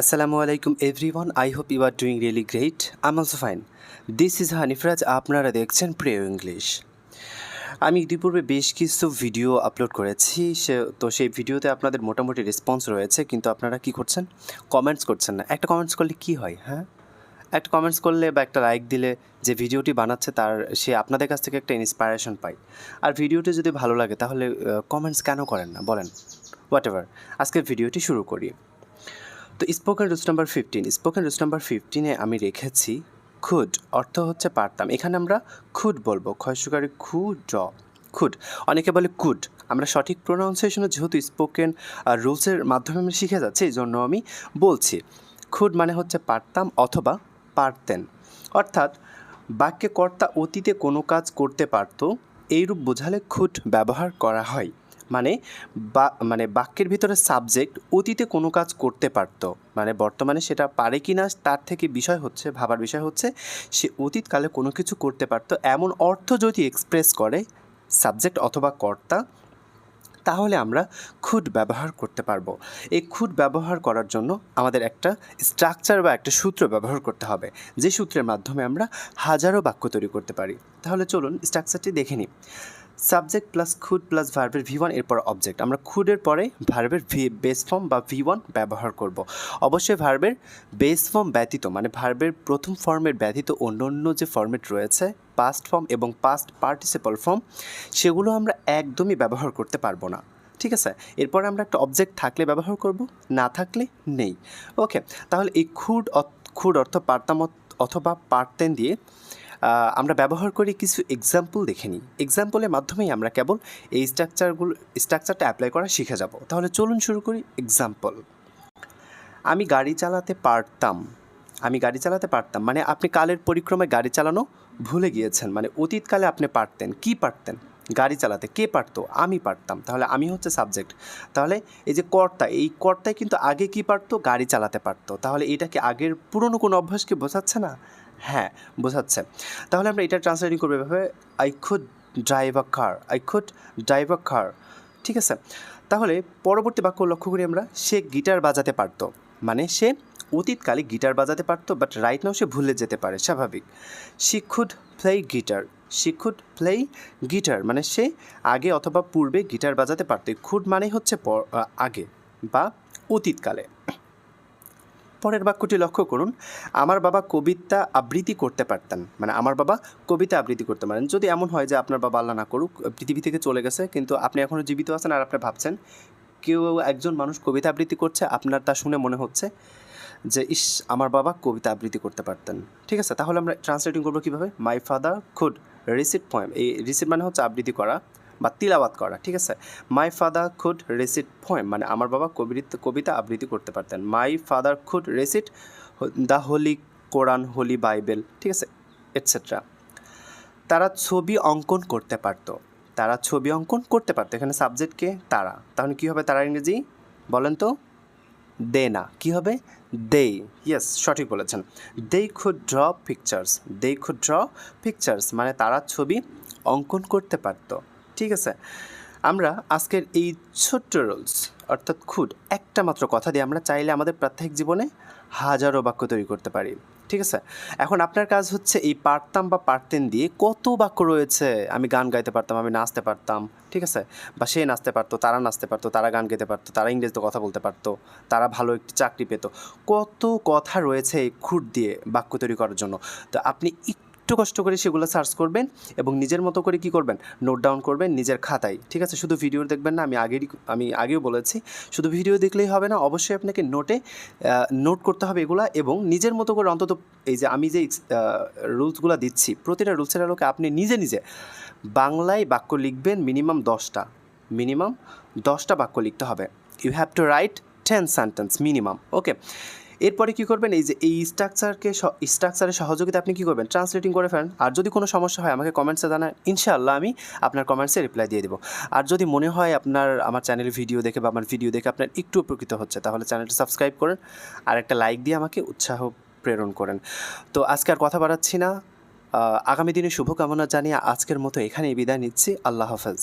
Assalamu alaikum everyone. I hope you are doing really great. I'm also fine. This is Hanifraj আপনারা দেখছেন প্রিয় English আমি ইতিপূর্বে বেশ কিছু ভিডিও আপলোড করেছি। সে, তো সেই ভিডিওতে আপনাদের মোটামুটি রেসপন্স রয়েছে, কিন্তু আপনারা কি করছেন? কমেন্টস করছেন না। একটা কমেন্টস করলে কি হয় হ্যাঁ? একটা কমেন্টস করলে বা একটা লাইক দিলে যে ভিডিওটি বানাচ্ছে, তার, সে আপনাদের কাছ থেকে একটা ইন্সপায়ারেশন পায়। আর ভিডিওটি যদি ভালো লাগে, তাহলে কমেন্টস কেন করেন না? বলেন। হোয়াট এভার আজকের ভিডিওটি শুরু করি। তো spoken rules number fifteen spoken rules number ফিফটিনে আমি রেখেছি খুড অর্থ হচ্ছে পারতাম। এখানে আমরা খুড বলব খয়সুকারি খু ড খুড অনেকে বলে কুড। আমরা সঠিক প্রোনাউন্সিয়েশনে যেহেতু স্পোকেন রুলসের মাধ্যমে আমরা শিখে যাচ্ছি, এই জন্য আমি বলছি। খুড মানে হচ্ছে পারতাম অথবা পারতেন। অর্থাৎ বাক্যে কর্তা অতীতে কোনো কাজ করতে পারতো, এইরূপ বোঝালে খুড ব্যবহার করা হয়। মানে বা মানে বাক্যের ভিতরে সাবজেক্ট অতীতে কোনো কাজ করতে পারতো। মানে বর্তমানে সেটা পারে কি না তার থেকে বিষয় হচ্ছে, ভাবার বিষয় হচ্ছে, সে অতীতকালে কোনো কিছু করতে পারতো। এমন অর্থ যদি এক্সপ্রেস করে সাবজেক্ট অথবা কর্তা, তাহলে আমরা খুদ ব্যবহার করতে পারব। এই খুদ ব্যবহার করার জন্য আমাদের একটা স্ট্রাকচার বা একটা সূত্র ব্যবহার করতে হবে। যে সূত্রের মাধ্যমে আমরা হাজারো বাক্য তৈরি করতে পারি। তাহলে চলুন স্ট্রাকচারটি দেখে নিই। সাবজেক্ট প্লাস খুদ প্লাস ভার্বের ভি ওয়ান এরপর অবজেক্ট আমরা খুদের পরে ভার্বের ভি বেস ফর্ম বা ভি ওয়ান ব্যবহার করব। অবশ্যই ভার্বের বেস ফর্ম ব্যতীত মানে ভার্বের প্রথম ফর্মের ব্যতীত অন্য অন্য যে ফর্মেট রয়েছে পাস্ট ফর্ম এবং পাস্ট পার্টিসিপাল ফর্ম সেগুলো আমরা একদমই ব্যবহার করতে পারব না। ঠিক আছে? এরপর আমরা একটা অবজেক্ট থাকলে ব্যবহার করব, না থাকলে নেই। ওকে তাহলে এই খুড খুড অর্থ পারতাম অথবা পারতেন দিয়ে আমরা ব্যবহার করে কিছু এক্সাম্পল দেখে নিই। এক্সাম্পলের মাধ্যমেই আমরা কেবল এই স্ট্রাকচারগুলো স্ট্রাকচারটা অ্যাপ্লাই করা শিখে যাব। তাহলে চলুন শুরু করি এক্সাম্পল আমি গাড়ি চালাতে পারতাম। আমি গাড়ি চালাতে পারতাম। মানে আপনি কালের পরিক্রমায় গাড়ি চালানো ভুলে গিয়েছেন। মানে অতীতকালে আপনি পারতেন। কি পারতেন? গাড়ি চালাতে। কে পারতো? আমি পারতাম। তাহলে আমি হচ্ছে সাবজেক্ট তাহলে এই যে কর্তা, এই কর্তায় কিন্তু আগে কি পারতো? গাড়ি চালাতে পারতো। তাহলে এটা কি আগের পুরনো কোনো অভ্যাসকে বোঝাচ্ছে না? হ্যাঁ বোঝাচ্ছে। তাহলে আমরা এটা ট্রান্সলেটিং করব এভাবে I could drive a car I could drive a car ঠিক আছে? তাহলে পরবর্তী বাক্য লক্ষ্য করি আমরা, সে গিটার বাজাতে পারতো মানে সে অতীতকালে গিটার বাজাতে পারতো বাট রাইট নাও সে ভুলে যেতে পারে, স্বাভাবিক। She could play guitar she could play guitar মানে সে আগে অথবা পূর্বে গিটার বাজাতে পারতো খুড মানে হচ্ছে আগে, বা অতীতকালে। পরের বাক্যটি লক্ষ্য করুন। আমার বাবা কবিতা আবৃত্তি করতে পারতেন। মানে আমার বাবা কবিতা আবৃত্তি করতে পারেন। যদি এমন হয় যে আপনার বাবা আল্লাহ না করুক পৃথিবী থেকে চলে গেছে, কিন্তু আপনি এখনও জীবিত আছেন আর আপনি ভাবছেন, কেউ একজন মানুষ কবিতা আবৃত্তি করছে, আপনার তা শুনে মনে হচ্ছে যে, ইস, আমার বাবা কবিতা আবৃত্তি করতে পারতেন। ঠিক আছে? তাহলে আমরা ট্রান্সলেটিং করব কীভাবে? My father could recite poem এই রিসিট মানে হচ্ছে আবৃত্তি করা। বা তিলাবাত করা, ঠিক আছে? My father could recite poem মানে আমার বাবা কবিতা কবিতা আবৃত্তি করতে পারতেন। My father could recite the holy Quran holy Bible ঠিক আছে? এটসেট্রা তারা ছবি অঙ্কন করতে পারতো। তারা ছবি অঙ্কন করতে পারতো। এখানে সাবজেক্টকে তারা। তাহলে কী হবে তারা ইংরেজি? বলেন তো। দে না। কী হবে? দে। ইয়েস সঠিক বলেছেন। They could draw pictures they could draw pictures মানে তারা ছবি অঙ্কন করতে পারতো। ঠিক আছে? আমরা আজকের এই ছোট্ট রোলস অর্থাৎ খুদ একটা মাত্র কথা দিয়ে আমরা চাইলে আমাদের প্রাত্যহিক জীবনে হাজারো বাক্য তৈরি করতে পারি। ঠিক আছে? এখন আপনার কাজ হচ্ছে এই পারতাম বা পারতেন দিয়ে কত বাক্য রয়েছে, আমি গান গাইতে পারতাম, আমি নাচতে পারতাম, ঠিক আছে? বা সে নাচতে পারতো, তারা নাচতে পারতো, তারা গান গাইতে পারতো, তারা ইংরেজিতে কথা বলতে পারতো, তারা ভালো একটি চাকরি পেত। কত কথা রয়েছে এই খুঁট দিয়ে বাক্য তৈরি করার জন্য। তো আপনি একটু কষ্ট করে সেগুলো সার্চ করবেন এবং নিজের মতো করে কি করবেন? নোট ডাউন করবেন নিজের খাতায়, ঠিক আছে? শুধু ভিডিও দেখবেন না, আমি আগেরই, আমি আগেও বলেছি। শুধু ভিডিও দেখলেই হবে না, অবশ্যই আপনাকে নোটে নোট করতে হবে এগুলা এবং নিজের মতো করে অন্তত এই যে আমি যে রুলসগুলো দিচ্ছি, প্রতিটা রুলসের আলোকে আপনি নিজে নিজে বাংলায় বাক্য লিখবেন মিনিমাম দশটা। মিনিমাম দশটা বাক্য লিখতে হবে। You have to write ten sentence minimum okay এরপরে কী করবেন? এই যে, এই স্ট্রাকচারকে স্ট্রাকচারের সহযোগিতা আপনি কী করবেন? ট্রান্সলেটিং করে ফেলেন। আর যদি কোনো সমস্যা হয়, আমাকে কমেন্টসে জানান। ইনশাআল্লাহ আমি আপনার কমেন্টসে রিপ্লাই দিয়ে দেবো। আর যদি মনে হয় আপনার, আমার চ্যানেলের ভিডিও দেখে বা আমার ভিডিও দেখে আপনার একটু উপকৃত হচ্ছে, তাহলে চ্যানেলটা সাবস্ক্রাইব করেন। আর একটা লাইক দিয়ে আমাকে উৎসাহ প্রেরণ করেন। তো আজকে আর কথা বাড়াচ্ছি না। আগামী দিনে শুভকামনা জানিয়ে আজকের মতো এখানেই বিদায় নিচ্ছি। আল্লাহ হাফেজ।